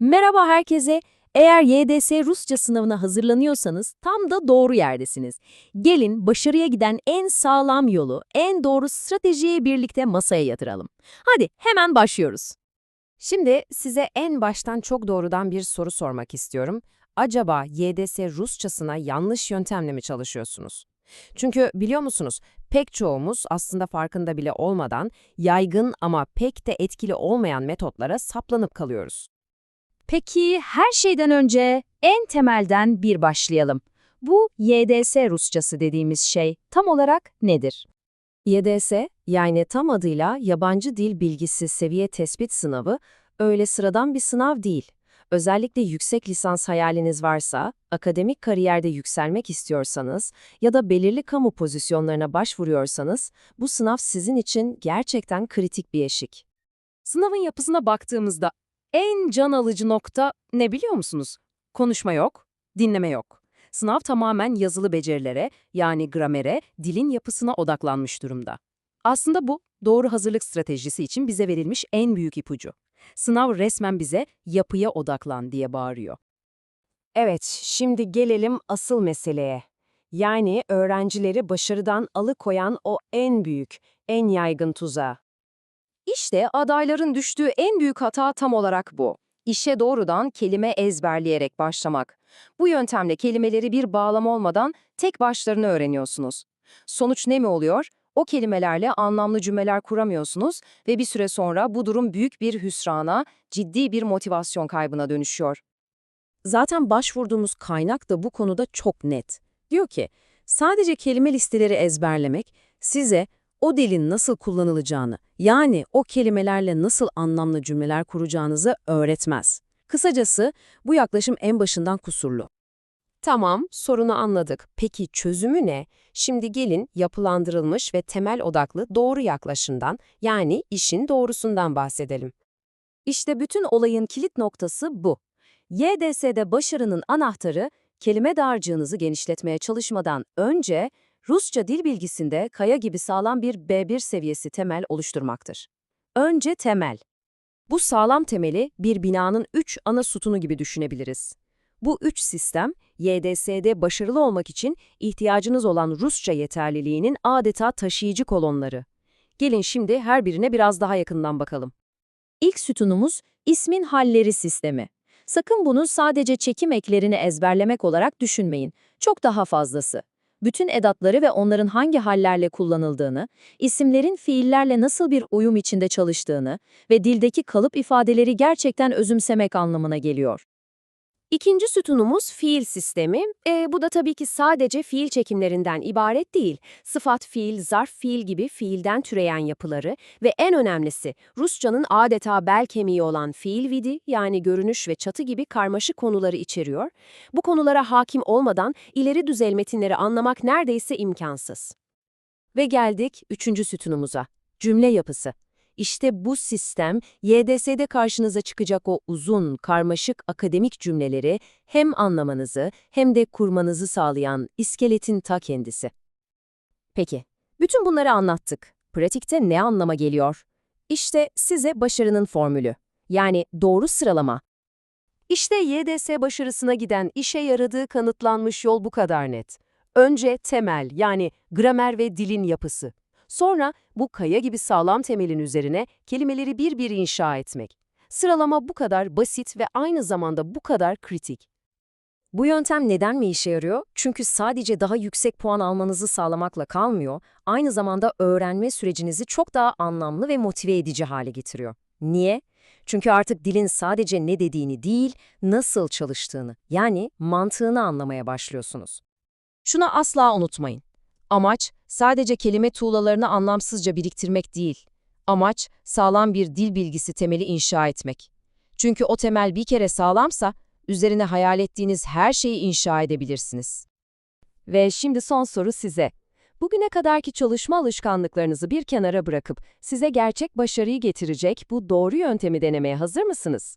Merhaba herkese. Eğer YDS Rusça sınavına hazırlanıyorsanız tam da doğru yerdesiniz. Gelin başarıya giden en sağlam yolu, en doğru stratejiyi birlikte masaya yatıralım. Hadi hemen başlıyoruz. Şimdi size en baştan çok doğrudan bir soru sormak istiyorum. Acaba YDS Rusçasına yanlış yöntemle mi çalışıyorsunuz? Çünkü biliyor musunuz, pek çoğumuz aslında farkında bile olmadan yaygın ama pek de etkili olmayan metotlara saplanıp kalıyoruz. Peki her şeyden önce en temelden bir başlayalım. Bu YDS Rusçası dediğimiz şey tam olarak nedir? YDS, yani tam adıyla Yabancı Dil Bilgisi Seviye Tespit Sınavı, öyle sıradan bir sınav değil. Özellikle yüksek lisans hayaliniz varsa, akademik kariyerde yükselmek istiyorsanız ya da belirli kamu pozisyonlarına başvuruyorsanız, bu sınav sizin için gerçekten kritik bir eşik. Sınavın yapısına baktığımızda en can alıcı nokta ne biliyor musunuz? Konuşma yok, dinleme yok. Sınav tamamen yazılı becerilere, yani gramere, dilin yapısına odaklanmış durumda. Aslında bu, doğru hazırlık stratejisi için bize verilmiş en büyük ipucu. Sınav resmen bize yapıya odaklan diye bağırıyor. Evet, şimdi gelelim asıl meseleye. Yani öğrencileri başarıdan alıkoyan o en büyük, en yaygın tuzağa. İşte adayların düştüğü en büyük hata tam olarak bu. İşe doğrudan kelime ezberleyerek başlamak. Bu yöntemle kelimeleri bir bağlam olmadan tek başlarına öğreniyorsunuz. Sonuç ne mi oluyor? O kelimelerle anlamlı cümleler kuramıyorsunuz ve bir süre sonra bu durum büyük bir hüsrana, ciddi bir motivasyon kaybına dönüşüyor. Zaten başvurduğumuz kaynak da bu konuda çok net. Diyor ki, sadece kelime listeleri ezberlemek size o dilin nasıl kullanılacağını, yani o kelimelerle nasıl anlamlı cümleler kuracağınızı öğretmez. Kısacası bu yaklaşım en başından kusurlu. Tamam, sorunu anladık. Peki çözümü ne? Şimdi gelin yapılandırılmış ve temel odaklı doğru yaklaşımdan, yani işin doğrusundan bahsedelim. İşte bütün olayın kilit noktası bu. YDS'de başarının anahtarı, kelime dağarcığınızı genişletmeye çalışmadan önce Rusça dil bilgisinde kaya gibi sağlam bir B1 seviyesi temel oluşturmaktır. Önce temel. Bu sağlam temeli bir binanın üç ana sütunu gibi düşünebiliriz. Bu üç sistem, YDS'de başarılı olmak için ihtiyacınız olan Rusça yeterliliğinin adeta taşıyıcı kolonları. Gelin şimdi her birine biraz daha yakından bakalım. İlk sütunumuz ismin halleri sistemi. Sakın bunu sadece çekim eklerini ezberlemek olarak düşünmeyin. Çok daha fazlası. Bütün edatları ve onların hangi hallerle kullanıldığını, isimlerin fiillerle nasıl bir uyum içinde çalıştığını ve dildeki kalıp ifadeleri gerçekten özümsemek anlamına geliyor. İkinci sütunumuz fiil sistemi. E, bu da tabii ki sadece fiil çekimlerinden ibaret değil. Sıfat fiil, zarf fiil gibi fiilden türeyen yapıları ve en önemlisi Rusçanın adeta bel kemiği olan fiil vidi yani görünüş ve çatı gibi karmaşık konuları içeriyor. Bu konulara hakim olmadan ileri düzey metinleri anlamak neredeyse imkansız. Ve geldik üçüncü sütunumuza. Cümle yapısı. İşte bu sistem, YDS'de karşınıza çıkacak o uzun, karmaşık akademik cümleleri hem anlamanızı hem de kurmanızı sağlayan iskeletin ta kendisi. Peki, bütün bunları anlattık. Pratikte ne anlama geliyor? İşte size başarının formülü. Yani doğru sıralama. İşte YDS başarısına giden işe yaradığı kanıtlanmış yol bu kadar net. Önce temel yani gramer ve dilin yapısı. Sonra bu kaya gibi sağlam temelin üzerine kelimeleri bir bir inşa etmek. Sıralama bu kadar basit ve aynı zamanda bu kadar kritik. Bu yöntem neden mi işe yarıyor? Çünkü sadece daha yüksek puan almanızı sağlamakla kalmıyor, aynı zamanda öğrenme sürecinizi çok daha anlamlı ve motive edici hale getiriyor. Niye? Çünkü artık dilin sadece ne dediğini değil, nasıl çalıştığını, yani mantığını anlamaya başlıyorsunuz. Şunu asla unutmayın. Amaç, sadece kelime tuğlalarını anlamsızca biriktirmek değil. Amaç, sağlam bir dil bilgisi temeli inşa etmek. Çünkü o temel bir kere sağlamsa, üzerine hayal ettiğiniz her şeyi inşa edebilirsiniz. Ve şimdi son soru size. Bugüne kadarki çalışma alışkanlıklarınızı bir kenara bırakıp size gerçek başarıyı getirecek bu doğru yöntemi denemeye hazır mısınız?